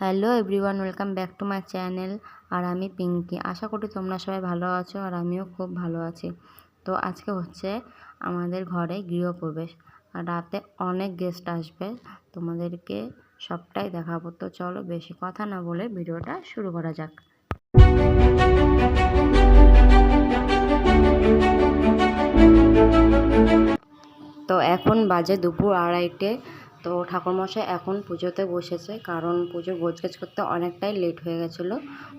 Hello everyone welcome back to my channel আর আমি পিঙ্কি আশা করি তোমরা সবাই ভালো আছো আর আমিও খুব ভালো আছি। তো আজকে হচ্ছে আমাদের ঘরে গৃহপ্রবেশ। আর রাতে অনেক গেস্ট আসবে। তোমাদেরকে সবটাই দেখাবো। তো চলো বেশি কথা না বলে ভিডিওটা শুরু করা যাক। তো এখন বাজে দুপুর আড়াইটে। তো ঠাকুরমশাই এখন পুজোতে বসেছে কারণ পুজো গোছগাছ করতে অনেকটাই লেট হয়ে গেছিল।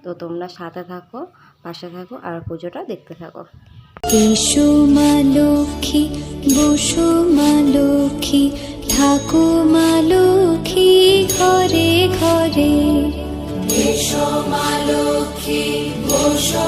তো তোমরা সাথে থাকো পাশে থাকো আর পুজোটা দেখতে থাকো। এসো মা লক্ষ্মী বসো মা লক্ষ্মী থাকো মা লক্ষ্মী ঘরে ঘরে। এসো মা লক্ষ্মী বসো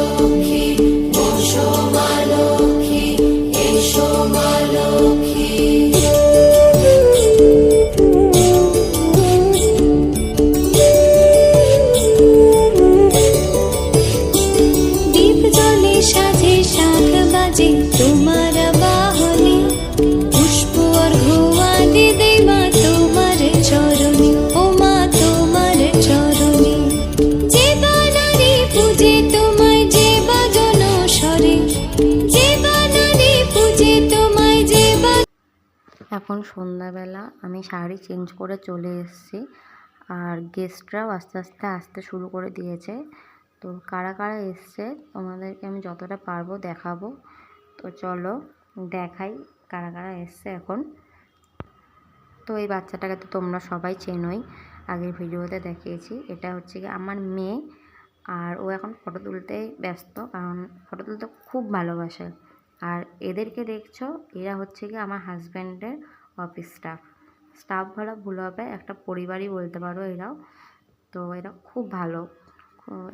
এখন সন্ধ্যাবেলা আমি শাড়ি চেঞ্জ করে চলে এসেছি। আর গেস্টরাও আস্তে আস্তে আসতে শুরু করে দিয়েছে। তো কারা কারা এসছে তোমাদেরকে আমি যতটা পারব দেখাবো। তো চলো দেখাই কারা কারা এসছে এখন। তো এই বাচ্চাটাকে তো তোমরা সবাই চেনোই। আগের ভিডিওতে দেখিয়েছি। এটা হচ্ছে কি আমার মেয়ে। আর ও এখন ফটো তুলতে ব্যস্ত। কারণ ফটো তুলতে খুব ভালোবাসে। আর এদেরকে দেখছ, এরা হচ্ছে কি আমার হাজব্যান্ডের অফিস স্টাফ স্টাফ বলা ভুল হবে, একটা পরিবারই বলতে পারো এরাও। তো এরা খুব ভালো।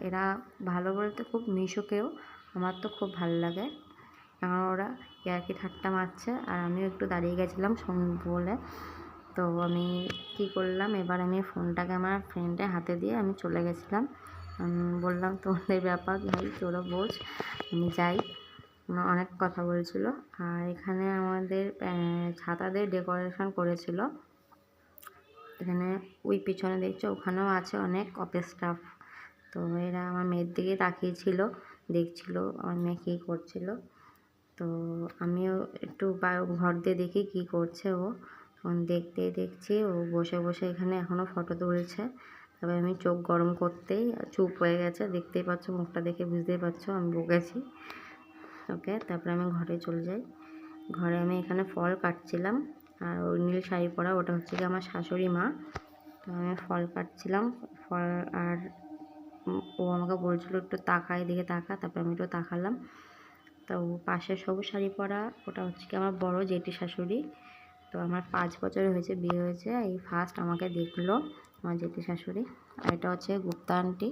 এরা ভালো বলতে খুব মিশুকেও। আমার তো খুব ভালো লাগে। কারণ ওরা ইয়ার্কি ঠাট্টা মারছে, আর আমিও একটু দাঁড়িয়ে গেছিলাম বলে। তো আমি কি করলাম, এবার আমি ফোনটাকে আমার ফ্রেন্ডের হাতে দিয়ে আমি চলে গেছিলাম। বললাম, তোমাদের ব্যাপার, ভাই, তোরা বোঝ, আমি যাই। অনেক কথা বলছিল। আর এখানে আমাদের ছাতাদের ডেকোরেশন করেছিল। এখানে ওই পিছনে দেখছ, ওখানেও আছে অনেক অফিস স্টাফ। তো এরা আমার মেয়ের দিকে তাকিয়েছিল, দেখছিল আমার মেয়ে কী করছিল। তো আমিও একটু ঘর দিয়ে দেখি কী করছে ও। তখন দেখতেই দেখছি ও বসে বসে এখানে এখনও ফটো তুলছে। তবে আমি চোখ গরম করতেই চুপ হয়ে গেছে। দেখতেই পাচ্ছ, মুখটা দেখে বুঝতেই পারছ, আমি বকেছি। ওকে, তারপরে আমি ঘরে চলে যাই। ঘরে আমি এখানে ফল কাটছিলাম, আর ওই নীল শাড়ি পরা ওটা হচ্ছে কি আমার শাশুড়ি মা। তো আমি ফল কাটছিলাম, ফল আর ও আমাকে বলছিল একটু তাকা, এদিকে তাকা, তারপরে আমি একটু তাকালাম। তো পাশে সবুজ শাড়ি পরা ওটা হচ্ছে কি আমার বড় জেঠি শাশুড়ি। তো আমার পাঁচ বছর হয়েছে, বিয়ে হয়েছে, এই ফার্স্ট আমাকে দেখল আমার জেঠি শাশুড়ি। আর এটা হচ্ছে গুপ্তা আন্টি,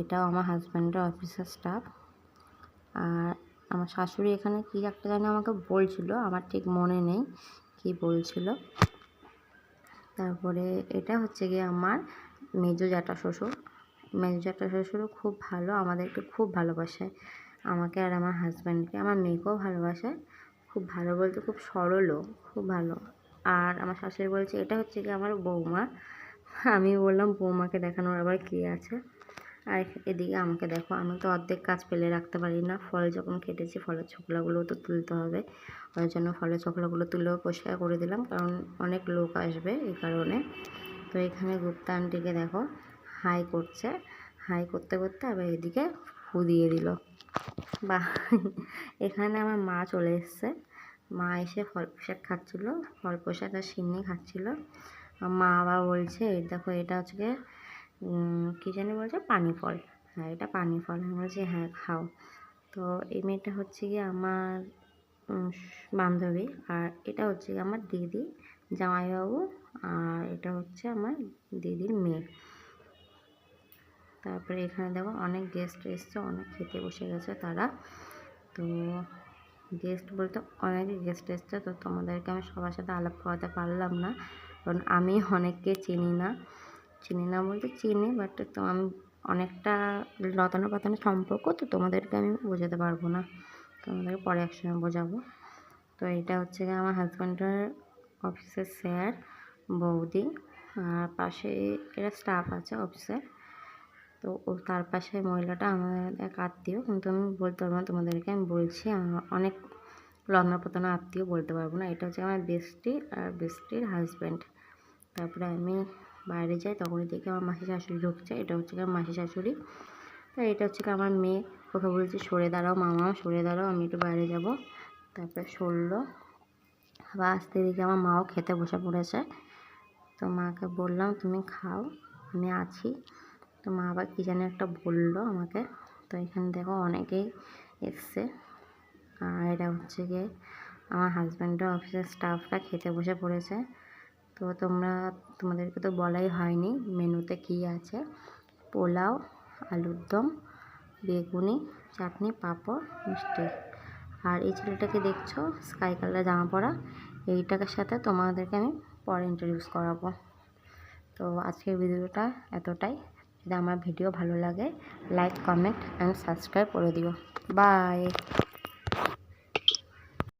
এটাও আমার হাজব্যান্ডের অফিসের স্টাফ আর আমার শাশুড়ি এখানে কী একটা জানি আমাকে বলছিল, আমার ঠিক মনে নেই কী বলছিল। তারপরে এটা হচ্ছে গিয়ে আমার মেজো জ্যাঠা শ্বশুর। মেজো জ্যাঠা শ্বশুরও খুব ভালো, আমাদেরকে খুব ভালোবাসে। আমাকে আর আমার হাজব্যান্ডকে আমার মেয়েকেও ভালোবাসে। খুব ভালো বলতে খুব সরলও, খুব ভালো। আর আমার শাশুড়ি বলছে, এটা হচ্ছে কি আমার বৌমা। আমি বললাম, বৌমাকে দেখানোর আবার কী আছে? আর এদিকে আমাকে দেখো, আমি তো অর্ধেক কাজ ফেলে রাখতে পারি না। ফল যখন কেটেছি ফলের ছোকলাগুলো তো তুলতে হবে। ওই জন্য ফলের ছোকলাগুলো তুলেও পরিষ্কার করে দিলাম, কারণ অনেক লোক আসবে এই কারণে। তো এখানে গুপ্তা আন্টিকে দেখো, হাই করছে। হাই করতে করতে আবার এদিকে ফু দিয়ে দিল। বা এখানে আমার মা চলে এসছে। মা এসে ফল পোশাক খাচ্ছিলো, ফল পোশাক আর সিন্নি খাচ্ছিলো। মা আবার বলছে দেখো, এটা হচ্ছে কী জানি বলছে? পানি ফল হ্যাঁ এটা পানি ফল আমি বলছি হ্যাঁ খাও। তো এই মেয়েটা হচ্ছে গিয়ে আমার বান্ধবী। আর এটা হচ্ছে আমার দিদি, জামাইবাবু। আর এটা হচ্ছে আমার দিদির মেয়ে। তারপরে এখানে দেখো, অনেক গেস্ট এসছে, অনেক খেতে বসে গেছে তারা। তো গেস্ট বলতে অনেকই গেস্ট এসছে, তো তোমাদেরকে আমি সবার সাথে আলাপ করাতে পারলাম না। কারণ আমি অনেককে চিনি না। চিনি না বলতে চিনি বাট তো আমি অনেকটা লতানো পাতানো সম্পর্ক, তো তোমাদেরকে আমি বোঝাতে পারব না। তোমাদেরকে পরে একসঙ্গে বোঝাবো। তো এটা হচ্ছে আমার হাজব্যান্ডের অফিসের স্যার বৌদি, আর পাশে এরা স্টাফ আছে অফিসের তো তার পাশে মহিলাটা আমার এক আত্মীয়, কিন্তু আমি বলতে পারব না তোমাদেরকে, আমি বলছি আমার অনেক লগ্ন আত্মীয় বলতে পারব না। এটা হচ্ছে আমার বেস্টি আর বেস্টির হাজব্যান্ড তারপরে আমি বাইরে যাই তখনই দেখি আমার মাসি শাশুড়ি ঢুকছে। এটা হচ্ছে আমার মাসি শাশুড়ি। তো এটা হচ্ছে কি আমার মেয়ে। ওকে বলছি, সরে দাঁড়াও মামা, সরে দাঁড়াও, আমি একটু বাইরে যাব। তারপরে সরলো। আবার আসতে দেখি আমার মাও খেতে বসে পড়েছে। তো মাকে বললাম, তুমি খাও, আমি আছি। তো মা আবার কী জানি একটা বলল আমাকে। তো এখানে দেখো অনেকেই এসছে। আর এটা হচ্ছে গিয়ে আমার হাজব্যান্ডের অফিসের স্টাফরা খেতে বসে পড়েছে। তো তোমরা, তোমাদেরকে তো বলাই হয়নি মেনুতে কী আছে। পোলাও, আলুর দম, বেগুনি, চাটনি, পাঁপড়, মিষ্টি। আর এই ছেলেটাকে দেখছ, স্কাই কালার জামা পরা, এইটার সাথে তোমাদেরকে আমি পরে ইন্ট্রোডিউস করাবো। তো আজকের ভিডিওটা এতটাই। যদি আমার ভিডিও ভালো লাগে লাইক কমেন্ট অ্যান্ড সাবস্ক্রাইব করে দিও। বাই